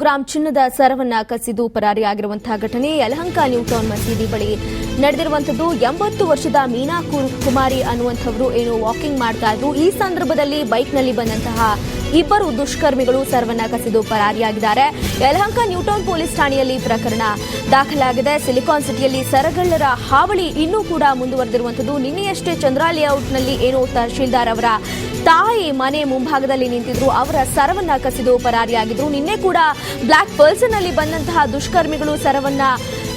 Gram ಚಿನ್ನದ ಸರವನ್ನ ಕಸಿದು ಪರಾರಿಯಾಗಿರುವಂತಹ ಘಟನೆ Yelahanka new town ಮಸೀದಿ ಬಳಿ ನಡೆದಿರುವಂತದ್ದು ಎಂಬತ್ತು ವರ್ಷದ ಮೀನಾ ಕುಮಾರಿ ಅನ್ನುವಂಥವರು ಏನು ವಾಕಿಂಗ್ ಮಾಡ್ತಾ ಇದ್ರು. ಈ ಸಂದರ್ಭದಲ್ಲಿ ಬೈಕ್ನಲ್ಲಿ ಬಂದಂತಹ ಇಬ್ಬರು ದುಷ್ಕರ್ಮಿಗಳು ಸರ್ವನ್ನ ಕಸಿದು ಪರಾರಿಯಾಗಿದ್ದಾರೆ. ಯಲಹಂಕ ನ್ಯೂಟೌನ್ ಪೊಲೀಸ್ ಠಾಣೆಯಲ್ಲಿ ಪ್ರಕರಣ ದಾಖಲಾಗಿದೆ. ಸಿಲಿಕಾನ್ ಸಿಟಿಯಲ್ಲಿ ಸರಗಳ್ಳರ ಹಾವಳಿ ಇನ್ನೂ ಕೂಡ ಮುಂದುವರೆದಿರುವಂತದ್ದು ನಿನ್ನೆಯಷ್ಟೇ ಚಂದ್ರ ಲೇಔಟ್ನಲ್ಲಿ ಏನು ತಹಶೀಲ್ದಾರ್ ಅವರ ತಾಯಿ ಮನೆ ಮುಂಭಾಗದಲ್ಲಿ ನಿಂತಿದ್ರು. ಅವರ ಸರವನ್ನ ಕಸಿದು ಪರಾರಿಯಾಗಿದ್ರು. ನಿನ್ನೆ ಕೂಡ ಬ್ಲಾಕ್ ಪರ್ಸನ್ ಅಲ್ಲಿ ಬಂದಂತಹ ದುಷ್ಕರ್ಮಿಗಳು ಸರವನ್ನ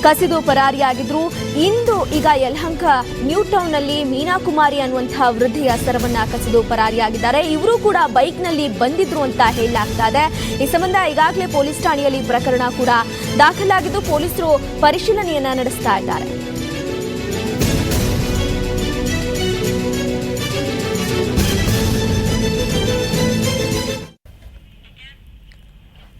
ಕಸಿದು ಪರಾರಿಯಾಗಿದ್ರು. ಇಂದು ಈಗ ಯಲಹಂಕ ನ್ಯೂ ಟೌನ್ನಲ್ಲಿ ಮೀನಾಕುಮಾರಿ ಅನ್ನುವಂತಹ ವೃದ್ಧೆಯ ಸರವನ್ನ ಕಸಿದು ಪರಾರಿಯಾಗಿದ್ದಾರೆ. ಇವರು ಕೂಡ ಬೈಕ್ನಲ್ಲಿ ಬಂದಿದ್ರು ಅಂತ ಹೇಳಲಾಗ್ತಾ ಇದೆ. ಈ ಸಂಬಂಧ ಈಗಾಗಲೇ ಪೊಲೀಸ್ ಠಾಣೆಯಲ್ಲಿ ಪ್ರಕರಣ ಕೂಡ ದಾಖಲಾಗಿದ್ದು, ಪೊಲೀಸರು ಪರಿಶೀಲನೆಯನ್ನ ನಡೆಸ್ತಾ ಇದ್ದಾರೆ.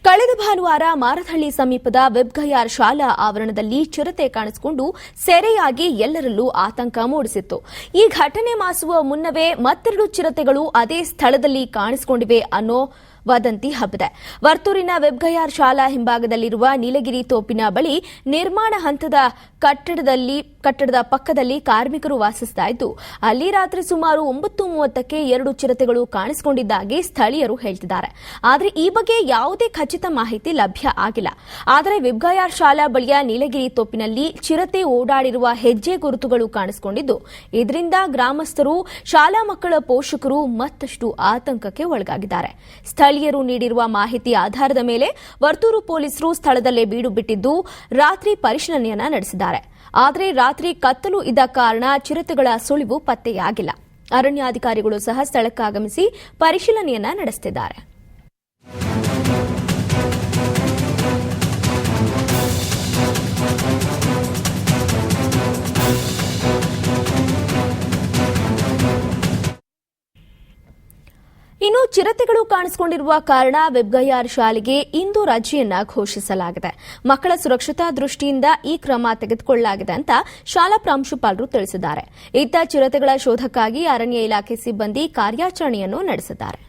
ಕಳೆದ ಭಾನುವಾರ ಮಾರಥಹಳ್ಳಿ ಸಮೀಪದ ವೆಬ್ಗಯಾರ್ ಶಾಲಾ ಆವರಣದಲ್ಲಿ ಚಿರತೆ ಕಾಣಿಸಿಕೊಂಡು ಸೆರೆಯಾಗಿ ಎಲ್ಲರಲ್ಲೂ ಆತಂಕ ಮೂಡಿಸಿತ್ತು. ಈ ಘಟನೆ ಮಾಸುವ ಮುನ್ನವೇ ಮತ್ತೆರಡು ಚಿರತೆಗಳು ಅದೇ ಸ್ಥಳದಲ್ಲಿ ಕಾಣಿಸಿಕೊಂಡಿವೆ ಅನ್ನೋ ವದಂತಿ ಹಬ್ಬಿದೆ. ವರ್ತೂರಿನ ವೆಬ್ಗಯಾರ್ ಶಾಲಾ ಹಿಂಭಾಗದಲ್ಲಿರುವ ನೀಲಗಿರಿ ತೋಪಿನ ಬಳಿ ನಿರ್ಮಾಣ ಹಂತದ ಕಟ್ಟಡದಲ್ಲಿ, ಕಟ್ಟಡದ ಪಕ್ಕದಲ್ಲಿ ಕಾರ್ಮಿಕರು ವಾಸಿಸ್ತಾ ಇದ್ದು, ಅಲ್ಲಿ ರಾತ್ರಿ ಸುಮಾರು ಒಂಬತ್ತು ಮೂವತ್ತಕ್ಕೆ ಎರಡು ಚಿರತೆಗಳು ಕಾಣಿಸಿಕೊಂಡಿದ್ದಾಗಿ ಸ್ಥಳೀಯರು ಹೇಳ್ತಿದ್ದಾರೆ. ಆದರೆ ಈ ಬಗ್ಗೆ ಯಾವುದೇ ಖಚಿತ ಮಾಹಿತಿ ಲಭ್ಯ ಆಗಿಲ್ಲ. ಆದರೆ ವಿಬ್ಗಾಯಾರ್ ಶಾಲಾ ಬಳಿಯ ನೀಲಗಿರಿ ತೋಪಿನಲ್ಲಿ ಚಿರತೆ ಓಡಾಡಿರುವ ಹೆಜ್ಜೆ ಗುರುತುಗಳು ಕಾಣಿಸಿಕೊಂಡಿದ್ದು, ಇದರಿಂದ ಗ್ರಾಮಸ್ಥರು, ಶಾಲಾ ಮಕ್ಕಳ ಪೋಷಕರು ಮತ್ತಷ್ಟು ಆತಂಕಕ್ಕೆ ಒಳಗಾಗಿದ್ದಾರೆ. ಸ್ಥಳೀಯರು ನೀಡಿರುವ ಮಾಹಿತಿ ಆಧಾರದ ಮೇಲೆ ವರ್ತೂರು ಪೊಲೀಸರು ಸ್ಥಳದಲ್ಲೇ ಬೀಡು ಬಿಟ್ಟಿದ್ದು ರಾತ್ರಿ ಪರಿಶೀಲನೆಯನ್ನ ನಡೆಸಿದ್ದಾರೆ. ಆದರೆ ರಾತ್ರಿ ಕತ್ತಲು ಇದ್ದ ಕಾರಣ ಚಿರತೆಗಳ ಸುಳಿವು ಪತ್ತೆಯಾಗಿಲ್ಲ. ಅರಣ್ಯಾಧಿಕಾರಿಗಳು ಸಹ ಸ್ಥಳಕ್ಕಾಗಮಿಸಿ ಪರಿಶೀಲನೆಯನ್ನ ನಡೆಸುತ್ತಿದ್ದಾರೆ ಚಿರತೆಗಳು ಕಾಣಿಸಿಕೊಂಡಿರುವ ಕಾರಣ ವೆಬ್ಗಯಾರ್ ಶಾಲೆಗೆ ಇಂದು ರಜೆಯನ್ನ ಘೋಷಿಸಲಾಗಿದೆ. ಮಕ್ಕಳ ಸುರಕ್ಷತಾ ದೃಷ್ಟಿಯಿಂದ ಈ ಕ್ರಮ ತೆಗೆದುಕೊಳ್ಳಲಾಗಿದೆ ಅಂತ ಶಾಲಾ ಪ್ರಾಂಶುಪಾಲರು ತಿಳಿಸಿದ್ದಾರೆ. ಇತ್ತ ಚಿರತೆಗಳ ಶೋಧಕ್ಕಾಗಿ ಅರಣ್ಯ ಇಲಾಖೆ ಸಿಬ್ಬಂದಿ ಕಾರ್ಯಾಚರಣೆಯನ್ನು ನಡೆಸಿದ್ದಾರೆ.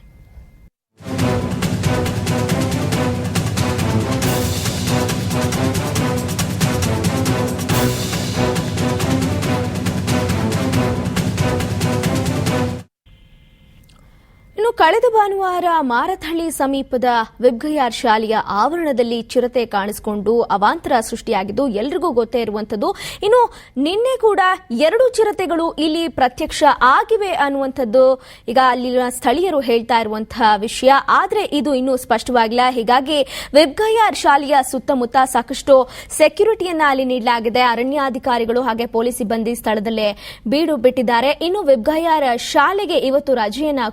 ಕಳೆದ ಭಾನುವಾರ ಮಾರಥಹಳ್ಳಿ ಸಮೀಪದ ವಿಬ್ಗಯಾರ್ ಶಾಲೆಯ ಆವರಣದಲ್ಲಿ ಚಿರತೆ ಕಾಣಿಸಿಕೊಂಡು ಅವಾಂತರ ಸೃಷ್ಟಿಯಾಗಿದ್ದು, ಎಲ್ರಿಗೂ ಗೊತ್ತೇ ಇರುವಂತದ್ದು ಇನ್ನು ನಿನ್ನೆ ಕೂಡ ಎರಡು ಚಿರತೆಗಳು ಇಲ್ಲಿ ಪ್ರತ್ಯಕ್ಷ ಆಗಿವೆ ಅನ್ನುವಂಥದ್ದು ಈಗ ಅಲ್ಲಿನ ಸ್ಥಳೀಯರು ಹೇಳ್ತಾ ಇರುವಂತಹ ವಿಷಯ. ಆದರೆ ಇದು ಇನ್ನೂ ಸ್ಪಷ್ಟವಾಗಿಲ್ಲ. ಹೀಗಾಗಿ ವಿಬ್ಗಯಾರ್ ಶಾಲೆಯ ಸುತ್ತಮುತ್ತ ಸಾಕಷ್ಟು ಸೆಕ್ಯೂರಿಟಿಯನ್ನ ಅಲ್ಲಿ ನೀಡಲಾಗಿದೆ. ಅರಣ್ಯಾಧಿಕಾರಿಗಳು ಹಾಗೆ ಪೊಲೀಸ್ ಸಿಬ್ಬಂದಿ ಸ್ಥಳದಲ್ಲೇ ಬೀಡು ಬಿಟ್ಟಿದ್ದಾರೆ. ಇನ್ನು ವಿಬ್ಗಯಾರ್ ಶಾಲೆಗೆ ಇವತ್ತು ರಜೆಯನ್ನ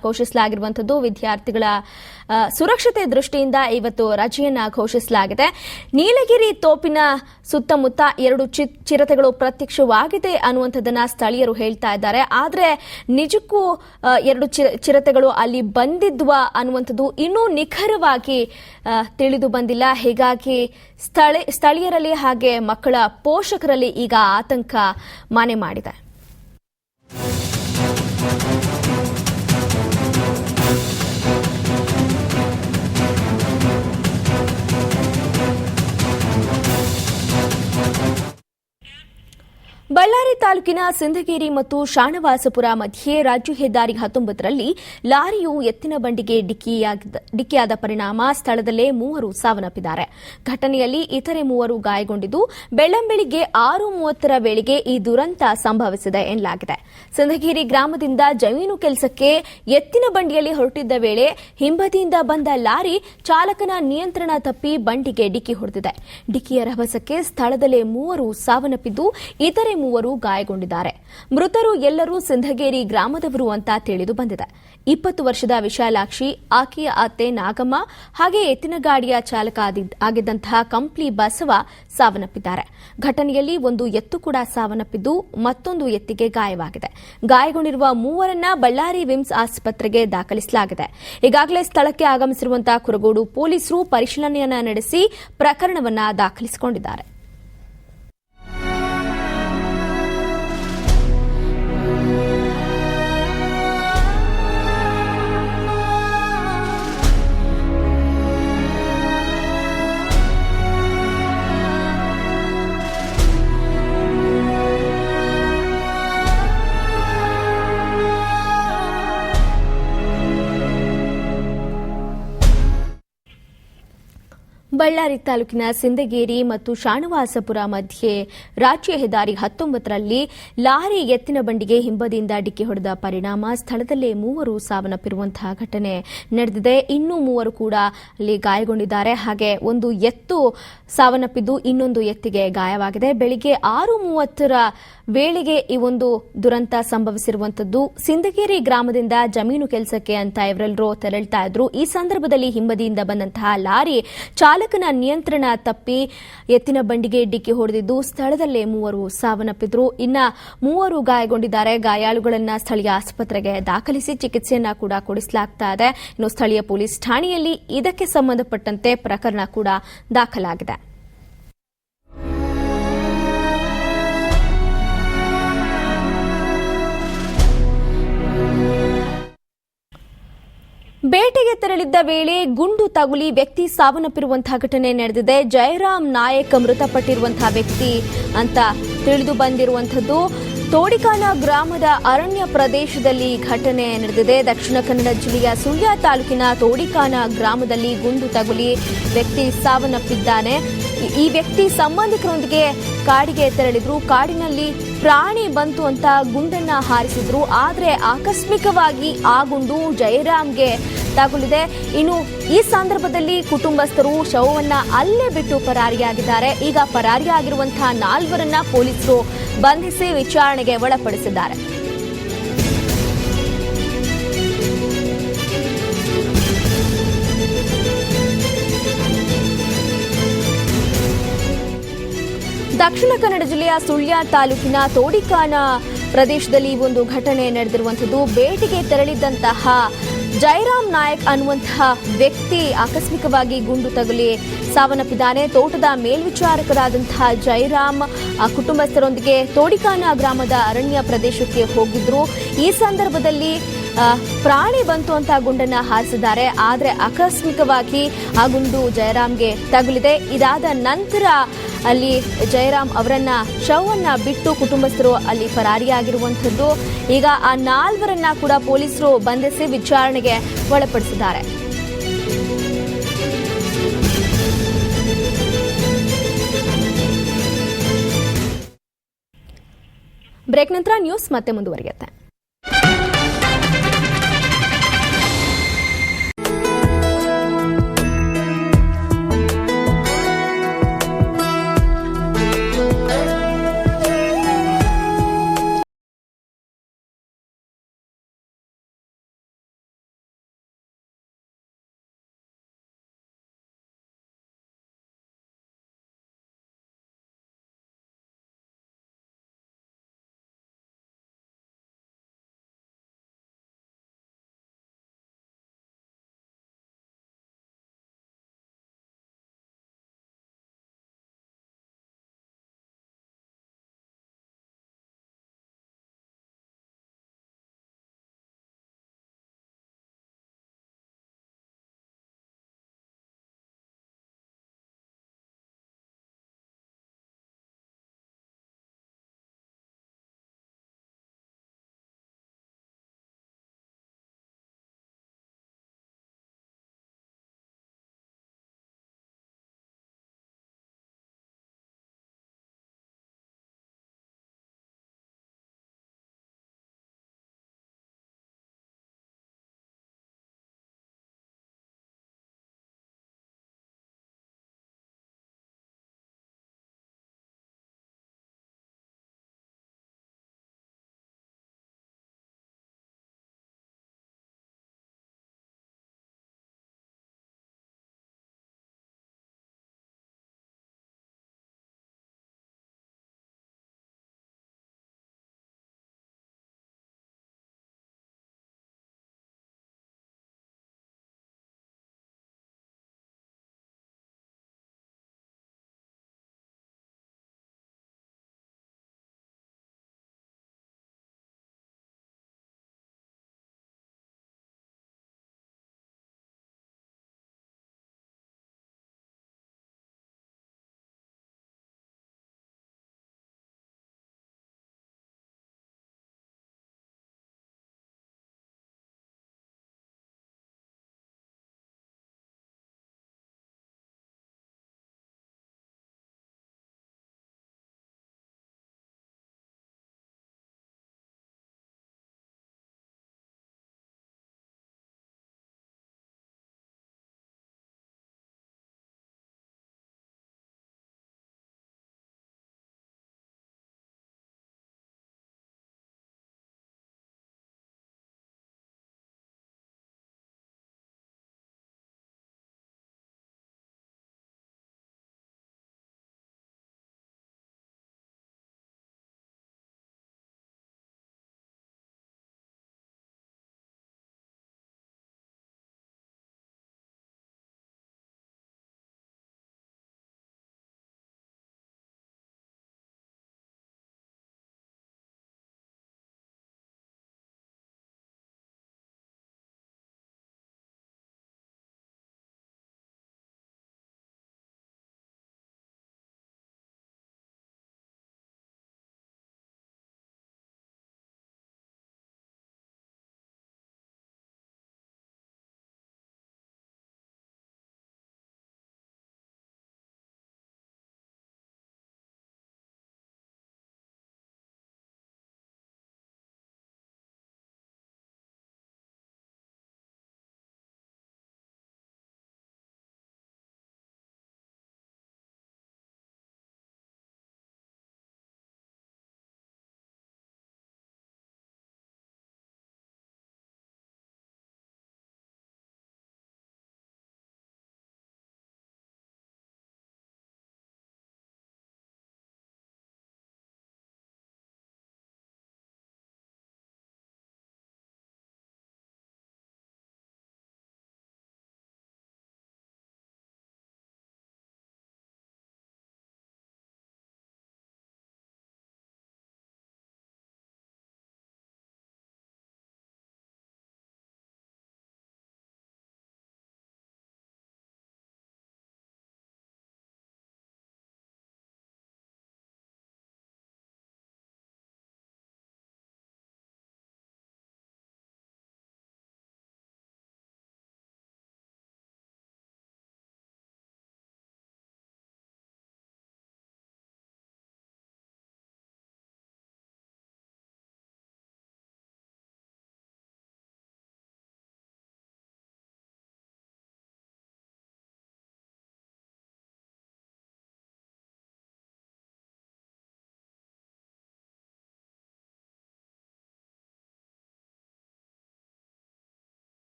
ಘೋಷಿಸಲಾಗಿರುವಂತದ್ದು ವಿದ್ಯಾರ್ಥಿಗಳ ಸುರಕ್ಷತೆ ದೃಷ್ಟಿಯಿಂದ ಇವತ್ತು ರಜೆಯನ್ನ ಘೋಷಿಸಲಾಗಿದೆ. ನೀಲಗಿರಿ ತೋಪಿನ ಸುತ್ತಮುತ್ತ ಎರಡು ಚಿರತೆಗಳು ಪ್ರತ್ಯಕ್ಷವಾಗಿದೆ ಅನ್ನುವಂಥದ್ದನ್ನ ಸ್ಥಳೀಯರು ಹೇಳ್ತಾ ಇದ್ದಾರೆ. ಆದ್ರೆ ನಿಜಕ್ಕೂ ಎರಡು ಚಿರತೆಗಳು ಅಲ್ಲಿ ಬಂದಿದ್ವಾ ಅನ್ನುವಂಥದ್ದು ಇನ್ನೂ ನಿಖರವಾಗಿ ತಿಳಿದು ಬಂದಿಲ್ಲ. ಹೀಗಾಗಿ ಸ್ಥಳ, ಸ್ಥಳೀಯರಲ್ಲಿ ಹಾಗೆ ಮಕ್ಕಳ ಪೋಷಕರಲ್ಲಿ ಈಗ ಆತಂಕ ಮನೆ ಮಾಡಿದೆ. ಬಳ್ಳಾರಿ ತಾಲೂಕಿನ ಸಿಂಧಗಿರಿ ಮತ್ತು ಶಾಣವಾಸಪುರ ಮಧ್ಯೆ ರಾಜ್ಯ ಹೆದ್ದಾರಿ ಹತ್ತೊಂಬತ್ತರಲ್ಲಿ ಲಾರಿಯು ಎತ್ತಿನ ಬಂಡಿಗೆ ಡಿಕ್ಕಿಯಾದ ಪರಿಣಾಮ ಸ್ಥಳದಲ್ಲೇ ಮೂವರು ಸಾವನ್ನಪ್ಪಿದ್ದಾರೆ. ಘಟನೆಯಲ್ಲಿ ಇತರೆ ಮೂವರು ಗಾಯಗೊಂಡಿದ್ದು, ಬೆಳ್ಳಂಬೆಳಿಗ್ಗೆ ಆರು ಮೂವತ್ತರ ವೇಳೆಗೆ ಈ ದುರಂತ ಸಂಭವಿಸಿದೆ ಎನ್ನಲಾಗಿದೆ. ಸಿಂಧಗಿರಿ ಗ್ರಾಮದಿಂದ ಜಮೀನು ಕೆಲಸಕ್ಕೆ ಎತ್ತಿನ ಬಂಡಿಯಲ್ಲಿ ಹೊರಟಿದ್ದ ವೇಳೆ ಹಿಂಬದಿಯಿಂದ ಬಂದ ಲಾರಿ ಚಾಲಕನ ನಿಯಂತ್ರಣ ತಪ್ಪಿ ಬಂಡಿಗೆ ಡಿಕ್ಕಿ ಹೊಡೆದಿದೆ. ಡಿಕ್ಕಿಯ ರಭಸಕ್ಕೆ ಸ್ಥಳದಲ್ಲೇ ಮೂವರು ಸಾವನ್ನಪ್ಪಿದ್ದು, ಇತರೆ ಮೂವರು ಗಾಯಗೊಂಡಿದ್ದಾರೆ. ಮೃತರು ಎಲ್ಲರೂ ಸಿಂಧಗೇರಿ ಗ್ರಾಮದವರು ಅಂತ ತಿಳಿದು ಬಂದಿದೆ. ಇಪ್ಪತ್ತು ವರ್ಷದ ವಿಶಾಲಾಕ್ಷಿ, ಆಕೆಯ ಅತ್ತೆ ನಾಗಮ್ಮ ಹಾಗೆ ಎತ್ತಿನ ಗಾಡಿಯ ಚಾಲಕ ಆಗಿದ್ದಂತಹ ಕಂಪ್ಲಿ ಬಸವ ಸಾವನ್ನಪ್ಪಿದ್ದಾರೆ. ಘಟನೆಯಲ್ಲಿ ಒಂದು ಎತ್ತು ಕೂಡ ಸಾವನ್ನಪ್ಪಿದ್ದು ಮತ್ತೊಂದು ಎತ್ತಿಗೆ ಗಾಯವಾಗಿದೆ. ಗಾಯಗೊಂಡಿರುವ ಮೂವರನ್ನ ಬಳ್ಳಾರಿ ವಿಮ್ಸ್ ಆಸ್ಪತ್ರೆಗೆ ದಾಖಲಿಸಲಾಗಿದೆ. ಈಗಾಗಲೇ ಸ್ಥಳಕ್ಕೆ ಆಗಮಿಸಿರುವಂತಹ ಕುರಗೋಡು ಪೊಲೀಸರು ಪರಿಶೀಲನೆಯನ್ನ ನಡೆಸಿ ಪ್ರಕರಣವನ್ನ ದಾಖಲಿಸಿಕೊಂಡಿದ್ದಾರೆ. ಬಳ್ಳಾರಿ ತಾಲೂಕಿನ ಸಿಂದಗೇರಿ ಮತ್ತು ಶಾಣವಾಸಪುರ ಮಧ್ಯೆ ರಾಜ್ಯ ಹೆದ್ದಾರಿ ಹತ್ತೊಂಬತ್ತರಲ್ಲಿ ಲಾರಿ ಎತ್ತಿನ ಬಂಡಿಗೆ ಹಿಂಬದಿಯಿಂದ ಡಿಕ್ಕಿ ಹೊಡೆದ ಪರಿಣಾಮ ಸ್ಥಳದಲ್ಲೇ ಮೂವರು ಸಾವನ್ನಪ್ಪಿರುವಂತಹ ಘಟನೆ ನಡೆದಿದೆ. ಇನ್ನೂ ಮೂವರು ಕೂಡ ಅಲ್ಲಿ ಗಾಯಗೊಂಡಿದ್ದಾರೆ. ಹಾಗೆ ಒಂದು ಎತ್ತು ಸಾವನ್ನಪ್ಪಿದ್ದು ಇನ್ನೊಂದು ಎತ್ತಿಗೆ ಗಾಯವಾಗಿದೆ. ಬೆಳಿಗ್ಗೆ ಆರು ಮೂವತ್ತರ ವೇಳೆಗೆ ಈ ಒಂದು ದುರಂತ ಸಂಭವಿಸಿರುವಂತದ್ದು ಸಿಂದಗೇರಿ ಗ್ರಾಮದಿಂದ ಜಮೀನು ಕೆಲಸಕ್ಕೆ ಅಂತ ಇವರೆಲ್ಲರೂ ತೆರಳ್ತಾ ಇದ್ರು. ಈ ಸಂದರ್ಭದಲ್ಲಿ ಹಿಂಬದಿಯಿಂದ ಬಂದಂತಹ ಲಾರಿ ಚಾಲಕನ ನಿಯಂತ್ರಣ ತಪ್ಪಿ ಎತ್ತಿನ ಬಂಡಿಗೆ ಡಿಕ್ಕಿ ಹೊಡೆದಿದ್ದು ಸ್ಥಳದಲ್ಲೇ ಮೂವರು ಸಾವನ್ನಪ್ಪಿದ್ರು. ಇನ್ನ ಮೂವರು ಗಾಯಗೊಂಡಿದ್ದಾರೆ. ಗಾಯಾಳುಗಳನ್ನ ಸ್ಥಳೀಯ ಆಸ್ಪತ್ರೆಗೆ ದಾಖಲಿಸಿ ಚಿಕಿತ್ಸೆಯನ್ನ ಕೂಡ ಕೊಡಿಸಲಾಗ್ತಾ ಇದೆ. ಇನ್ನು ಸ್ಥಳೀಯ ಪೊಲೀಸ್ ಠಾಣೆಯಲ್ಲಿ ಇದಕ್ಕೆ ಸಂಬಂಧಪಟ್ಟಂತೆ ಪ್ರಕರಣ ಕೂಡ ದಾಖಲಾಗಿದೆ. ಬೇಟೆಗೆ ತೆರಳಿದ್ದ ವೇಳೆ ಗುಂಡು ತಗುಲಿ ವ್ಯಕ್ತಿ ಸಾವನ್ನಪ್ಪಿರುವಂತಹ ಘಟನೆ ನಡೆದಿದೆ. ಜಯರಾಮ್ ನಾಯಕ್ ಮೃತಪಟ್ಟಿರುವಂತಹ ವ್ಯಕ್ತಿ ಅಂತ ತಿಳಿದು ಬಂದಿರುವಂತದ್ದು ತೋಡಿಕಾನ ಗ್ರಾಮದ ಅರಣ್ಯ ಪ್ರದೇಶದಲ್ಲಿ ಘಟನೆ ನಡೆದಿದೆ. ದಕ್ಷಿಣ ಕನ್ನಡ ಜಿಲ್ಲೆಯ ಸುಳ್ಯ ತಾಲೂಕಿನ ತೋಡಿಕಾನ ಗ್ರಾಮದಲ್ಲಿ ಗುಂಡು ತಗುಲಿ ವ್ಯಕ್ತಿ ಸಾವನ್ನಪ್ಪಿದ್ದಾನೆ. ಈ ವ್ಯಕ್ತಿ ಸಂಬಂಧಿಕರೊಂದಿಗೆ ಕಾಡಿಗೆ ತೆರಳಿದ್ರು. ಕಾಡಿನಲ್ಲಿ ಪ್ರಾಣಿ ಬಂತು ಅಂತ ಗುಂಡನ್ನ ಹಾರಿಸಿದ್ರು. ಆದರೆ ಆಕಸ್ಮಿಕವಾಗಿ ಆ ಗುಂಡು ಜಯರಾಮ್ಗೆ ತಗುಲಿದೆ ಇನ್ನು ಈ ಸಂದರ್ಭದಲ್ಲಿ ಕುಟುಂಬಸ್ಥರು ಶವವನ್ನ ಅಲ್ಲೇ ಬಿಟ್ಟು ಪರಾರಿಯಾಗಿದ್ದಾರೆ. ಈಗ ಪರಾರಿಯಾಗಿರುವಂತಹ ನಾಲ್ವರನ್ನ ಪೊಲೀಸರು ಬಂಧಿಸಿ ವಿಚಾರಣೆಗೆ ಒಳಪಡಿಸಿದ್ದಾರೆ. ದಕ್ಷಿಣ ಕನ್ನಡ ಜಿಲ್ಲೆಯ ಸುಳ್ಯ ತಾಲೂಕಿನ ತೋಡಿಕಾನ ಪ್ರದೇಶದಲ್ಲಿ ಒಂದು ಘಟನೆ ನಡೆದಿರುವಂಥದ್ದು. ಬೇಟೆಗೆ ತೆರಳಿದ್ದಂತಹ ಜಯರಾಮ್ ನಾಯಕ್ ಅನ್ನುವಂತಹ ವ್ಯಕ್ತಿ ಆಕಸ್ಮಿಕವಾಗಿ ಗುಂಡು ತಗುಲಿ ಸಾವನ್ನಪ್ಪಿದ್ದಾನೆ. ತೋಟದ ಮೇಲ್ವಿಚಾರಕರಾದಂತಹ ಜೈರಾಮ್ ಕುಟುಂಬಸ್ಥರೊಂದಿಗೆ ತೋಡಿಕಾನ ಗ್ರಾಮದ ಅರಣ್ಯ ಪ್ರದೇಶಕ್ಕೆ ಹೋಗಿದ್ರು. ಈ ಸಂದರ್ಭದಲ್ಲಿ ಪ್ರಾಣಿ ಬಂತು ಅಂತ ಗುಂಡನ್ನ ಹಾರಿಸಿದ್ದಾರೆ. ಆದರೆ ಆಕಸ್ಮಿಕವಾಗಿ ಆ ಗುಂಡು ಜಯರಾಮ್ಗೆ ತಗುಲಿದೆ. ಇದಾದ ನಂತರ ಅಲ್ಲಿ ಜಯರಾಮ್ ಅವರನ್ನ ಶವನ್ನ ಬಿಟ್ಟು ಕುಟುಂಬಸ್ಥರು ಅಲ್ಲಿ ಪರಾರಿಯಾಗಿರುವಂಥದ್ದು. ಈಗ ಆ ನಾಲ್ವರನ್ನ ಕೂಡ ಪೊಲೀಸರು ಬಂಧಿಸಿ ವಿಚಾರಣೆಗೆ ಒಳಪಡಿಸಿದ್ದಾರೆ. ಬ್ರೇಕ್ ನಂತರ ನ್ಯೂಸ್ ಮತ್ತೆ ಮುಂದುವರಿಯುತ್ತೆ.